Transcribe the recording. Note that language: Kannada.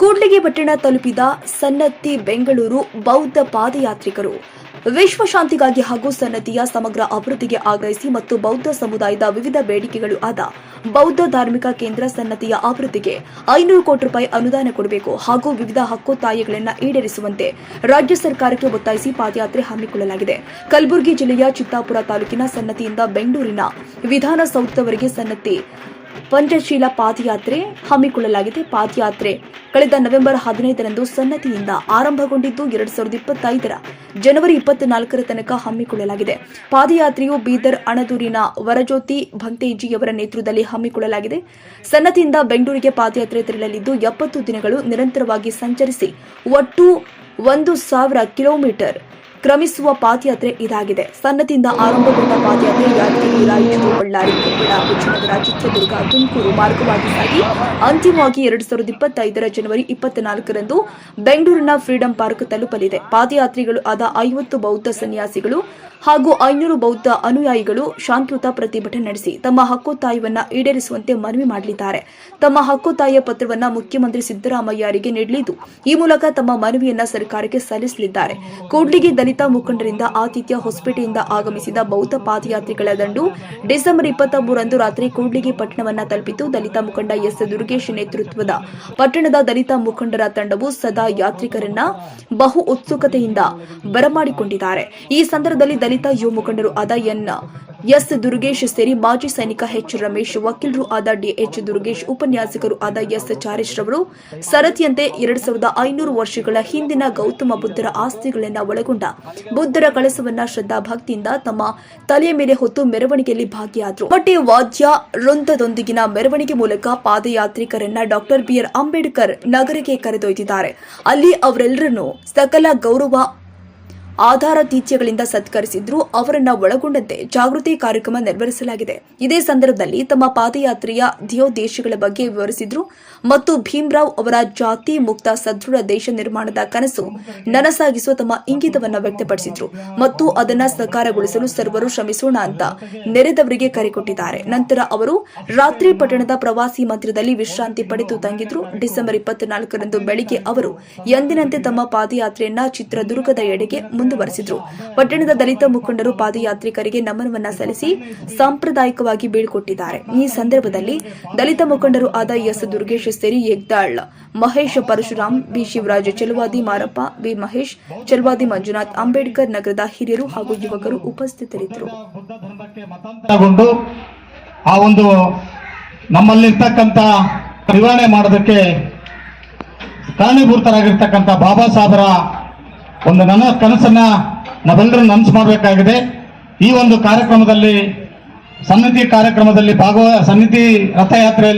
ಕೂಡ್ಲಿಗಿ ಪಟ್ಟಣ ತಲುಪಿದ ಸನ್ನತಿ ಬೆಂಗಳೂರು ಬೌದ್ಧ ಪಾದಯಾತ್ರಿಕರು. ವಿಶ್ವಶಾಂತಿಗಾಗಿ ಹಾಗೂ ಸನ್ನತಿಯ ಸಮಗ್ರ ಅಭಿವೃದ್ಧಿಗೆ ಆಗ್ರಹಿಸಿ ಮತ್ತು ಬೌದ್ಧ ಸಮುದಾಯದ ವಿವಿಧ ಬೇಡಿಕೆಗಳು ಆದ ಬೌದ್ಧ ಧಾರ್ಮಿಕ ಕೇಂದ್ರ ಸನ್ನತಿಯ ಅಭಿವೃದ್ಧಿಗೆ ಐನೂರು ಕೋಟಿ ರೂಪಾಯಿ ಅನುದಾನ ಕೊಡಬೇಕು ಹಾಗೂ ವಿವಿಧ ಹಕ್ಕೊತ್ತಾಯಗಳನ್ನು ಈಡೇರಿಸುವಂತೆ ರಾಜ್ಯ ಸರ್ಕಾರಕ್ಕೆ ಒತ್ತಾಯಿಸಿ ಪಾದಯಾತ್ರೆ ಹಮ್ಮಿಕೊಳ್ಳಲಾಗಿದೆ. ಕಲಬುರಗಿ ಜಿಲ್ಲೆಯ ಚಿತ್ತಾಪುರ ತಾಲೂಕಿನ ಸನ್ನತಿಯಿಂದ ಬೆಂಗಳೂರಿನ ವಿಧಾನಸೌಧವರೆಗೆ ಸನ್ನತಿ ಪಂಚಶೀಲ ಪಾದಯಾತ್ರೆ ಹಮ್ಮಿಕೊಳ್ಳಲಾಗಿದೆ. ಪಾದಯಾತ್ರೆ ಕಳೆದ ನವೆಂಬರ್ ಹದಿನೈದರಂದು ಸನ್ನತಿಯಿಂದ ಆರಂಭಗೊಂಡಿದ್ದು ಎರಡ್ ಸಾವಿರದ ಇಪ್ಪತ್ತೈದರ ಜನವರಿ ಇಪ್ಪತ್ನಾಲ್ಕರ ತನಕ ಹಮ್ಮಿಕೊಳ್ಳಲಾಗಿದೆ. ಪಾದಯಾತ್ರೆಯು ಬೀದರ್ ಅಣದೂರಿನ ವರಜ್ಯೋತಿ ಭಂತೇಜಿಯವರ ನೇತೃತ್ವದಲ್ಲಿ ಹಮ್ಮಿಕೊಳ್ಳಲಾಗಿದೆ. ಸನ್ನತಿಯಿಂದ ಬೆಂಗಳೂರಿಗೆ ಪಾದಯಾತ್ರೆ ತೆರಳಲಿದ್ದು ಎಪ್ಪತ್ತು ದಿನಗಳು ನಿರಂತರವಾಗಿ ಸಂಚರಿಸಿ ಒಟ್ಟು ಒಂದು ಸಾವಿರ ಕಿಲೋಮೀಟರ್ ಕ್ರಮಿಸುವ ಪಾದಯಾತ್ರೆ ಇದಾಗಿದೆ. ಸನ್ನತಿಯಿಂದ ಆರಂಭಗೊಂಡ ಪಾದಯಾತ್ರೆ ಯಾದಗಿರಿ ರಾಯಚೂರು, ಬಳ್ಳಾರಿ ಕೊಪ್ಪಳ ವಿಜಯನಗರ ಚಿತ್ರದುರ್ಗ, ತುಮಕೂರು ಮಾರ್ಗವಾಗಿ ಸಾಗಿ ಅಂತಿಮವಾಗಿ ಎರಡ್ ಸಾವಿರದ ಇಪ್ಪತ್ತೈದರ ಜನವರಿ ಇಪ್ಪತ್ನಾಲ್ಕರಂದು ಬೆಂಗಳೂರಿನ ಫ್ರೀಡಂ ಪಾರ್ಕ್ ತಲುಪಲಿದೆ. ಪಾದಯಾತ್ರಿಗಳು ಆದ ಐವತ್ತು ಬೌದ್ಧ ಸನ್ಯಾಸಿಗಳು ಹಾಗೂ ಐನೂರು ಬೌದ್ಧ ಅನುಯಾಯಿಗಳು ಶಾಂತಿಯುತ ಪ್ರತಿಭಟನೆ ನಡೆಸಿ ತಮ್ಮ ಹಕ್ಕೊತ್ತಾಯವನ್ನು ಈಡೇರಿಸುವಂತೆ ಮನವಿ ಮಾಡಲಿದ್ದಾರೆ. ತಮ್ಮ ಹಕ್ಕೊತ್ತಾಯ ಪತ್ರವನ್ನ ಮುಖ್ಯಮಂತ್ರಿ ಸಿದ್ದರಾಮಯ್ಯರಿಗೆ ನೀಡಲಿದ್ದು, ಈ ಮೂಲಕ ತಮ್ಮ ಮನವಿಯನ್ನ ಸರ್ಕಾರಕ್ಕೆ ಸಲ್ಲಿಸಲಿದ್ದಾರೆ. ಕೂಡ್ಲಿಗೆ ದಲಿತ ಮುಖಂಡರಿಂದ ಆತಿಥ್ಯ ಹೊಸಪೇಟೆಯಿಂದ ಆಗಮಿಸಿದ ಬೌದ್ಧ ಪಾದಯಾತ್ರಿಗಳ ದಂಡು ಡಿಸೆಂಬರ್ ಇಪ್ಪತ್ತ ಮೂರರಂದು ರಾತ್ರಿ ಕೂಡ್ಲಿಗಿ ಪಟ್ಟಣವನ್ನ ತಲುಪಿತು. ದಲಿತ ಮುಖಂಡ ಎಸ್. ದುರ್ಗೇಶ್ ನೇತೃತ್ವದ ಪಟ್ಟಣದ ದಲಿತ ಮುಖಂಡರ ತಂಡವು ಸದಾ ಯಾತ್ರಿಕರನ್ನ ಬಹು ಉತ್ಸುಕತೆಯಿಂದ ಬರಮಾಡಿಕೊಂಡಿದ್ದಾರೆ. ಈ ಸಂದರ್ಭದಲ್ಲಿ ದಲಿತ ಯುವ ಮುಖಂಡರು ಅದ ಎನ್ ಎಸ್ ದುರ್ಗೇಶ್ ಸೇರಿ ಮಾಜಿ ಸೈನಿಕ ಎಚ್ ರಮೇಶ್, ವಕೀಲರು ಆದ ಡಿಎಚ್ ದುರ್ಗೇಶ್, ಉಪನ್ಯಾಸಕರು ಆದ ಎಸ್ ಚಾರೇಶ್ ರವರು ಸರತಿಯಂತೆ ಎರಡ್ ಸಾವಿರದ ಐನೂರು ವರ್ಷಗಳ ಹಿಂದಿನ ಗೌತಮ ಬುದ್ಧರ ಆಸ್ತಿಗಳನ್ನ ಒಳಗೊಂಡ ಬುದ್ಧರ ಕಳಸವನ್ನ ಶ್ರದ್ಧಾಭಕ್ತಿಯಿಂದ ತಮ್ಮ ತಲೆಯ ಮೇಲೆ ಹೊತ್ತು ಮೆರವಣಿಗೆಯಲ್ಲಿ ಭಾಗಿಯಾದರು. ಬಟ್ಟೆ ವಾದ್ಯ ವೃಂದದೊಂದಿಗಿನ ಮೆರವಣಿಗೆ ಮೂಲಕ ಪಾದಯಾತ್ರಿಕರನ್ನ ಡಾಕ್ಟರ್ ಬಿಆರ್ ಅಂಬೇಡ್ಕರ್ ನಗರಕ್ಕೆ ಕರೆದೊಯ್ದಿದ್ದಾರೆ. ಅಲ್ಲಿ ಅವರೆಲ್ಲರನ್ನು ಸಕಲ ಗೌರವ ಆಧಾರ ದೀತ್ಯಗಳಿಂದ ಸತ್ಕರಿಸಿದ್ರು, ಅವರನ್ನ ಒಳಗೊಂಡಂತೆ ಜಾಗೃತಿ ಕಾರ್ಯಕ್ರಮ ನೆರವೇರಿಸಲಾಗಿದೆ. ಇದೇ ಸಂದರ್ಭದಲ್ಲಿ ತಮ್ಮ ಪಾದಯಾತ್ರೆಯ ಧ್ಯೇಯೋದ್ದೇಶಗಳ ಬಗ್ಗೆ ವಿವರಿಸಿದ್ರು. ಮತ್ತು ಭೀಮ್ರಾವ್ ಅವರ ಜಾತಿ ಮುಕ್ತ ಸದೃಢ ದೇಶ ನಿರ್ಮಾಣದ ಕನಸು ನನಸಾಗಿಸುವ ತಮ್ಮ ಇಂಗಿತವನ್ನು ವ್ಯಕ್ತಪಡಿಸಿದ್ರು. ಮತ್ತು ಅದನ್ನ ಸಕಾರಗೊಳಿಸಲು ಸರ್ವರು ಶ್ರಮಿಸೋಣ ಅಂತ ನೆರೆದವರಿಗೆ ಕರೆ ಕೊಟ್ಟಿದ್ದಾರೆ. ನಂತರ ಅವರು ರಾತ್ರಿ ಪಟ್ಟಣದ ಪ್ರವಾಸಿ ಮಂದಿರದಲ್ಲಿ ವಿಶ್ರಾಂತಿ ಪಡೆದು ತಂಗಿದ್ರು. ಡಿಸೆಂಬರ್ ಇಪ್ಪತ್ನಾಲ್ಕರಂದು ಬೆಳಿಗ್ಗೆ ಅವರು ಎಂದಿನಂತೆ ತಮ್ಮ ಪಾದಯಾತ್ರೆಯನ್ನ ಚಿತ್ರದುರ್ಗದ ಎಡೆಗೆ ಮುಂದುವರೆಸಿದ್ರು. ಪಟ್ಟಣದ ದಲಿತ ಮುಖಂಡರು ಪಾದಯಾತ್ರಿಕರಿಗೆ ನಮನವನ್ನ ಸಲ್ಲಿಸಿ ಸಾಂಪ್ರದಾಯಿಕವಾಗಿ ಬೀಳ್ಕೊಟ್ಟಿದ್ದಾರೆ. ಈ ಸಂದರ್ಭದಲ್ಲಿ ದಲಿತ ಮುಖಂಡರು ಆದ ಎಸ್. ದುರ್ಗೇಶ್ ಸೇರಿ ಯಗ್ದಾಳ್ ಮಹೇಶ್ ಪರಶುರಾಮ್ ಬಿ ಶಿವರಾಜ್, ಚೆಲುವಾದಿ ಮಾರಪ್ಪ ಬಿ ಮಹೇಶ್, ಚೆಲುವಾದಿ ಮಂಜುನಾಥ್, ಅಂಬೇಡ್ಕರ್ ನಗರದ ಹಿರಿಯರು ಹಾಗೂ ಯುವಕರು ಉಪಸ್ಥಿತರಿದ್ದರು. ಆ ಒಂದು ನಮ್ಮಲ್ಲಿರ್ತಕ್ಕಂಥ ನಿವಾರಣೆ ಮಾಡೋದಕ್ಕೆ ಕಾರಣೀಭೂತರಾಗಿರ್ತಕ್ಕಂಥ ಬಾಬಾ ಸಾಹೇಬರ ಒಂದು ನನ್ನ ಕನಸನ್ನ ನಾವೆಲ್ಲರೂ ನನಸು ಮಾಡಬೇಕಾಗಿದೆ. ಈ ಒಂದು ಕಾರ್ಯಕ್ರಮದಲ್ಲಿ ಸನ್ನಿಧಿ ಕಾರ್ಯಕ್ರಮದಲ್ಲಿ ಭಾಗವ ಸನ್ನಿಧಿ ರಥಯಾತ್ರೆಯಲ್ಲಿ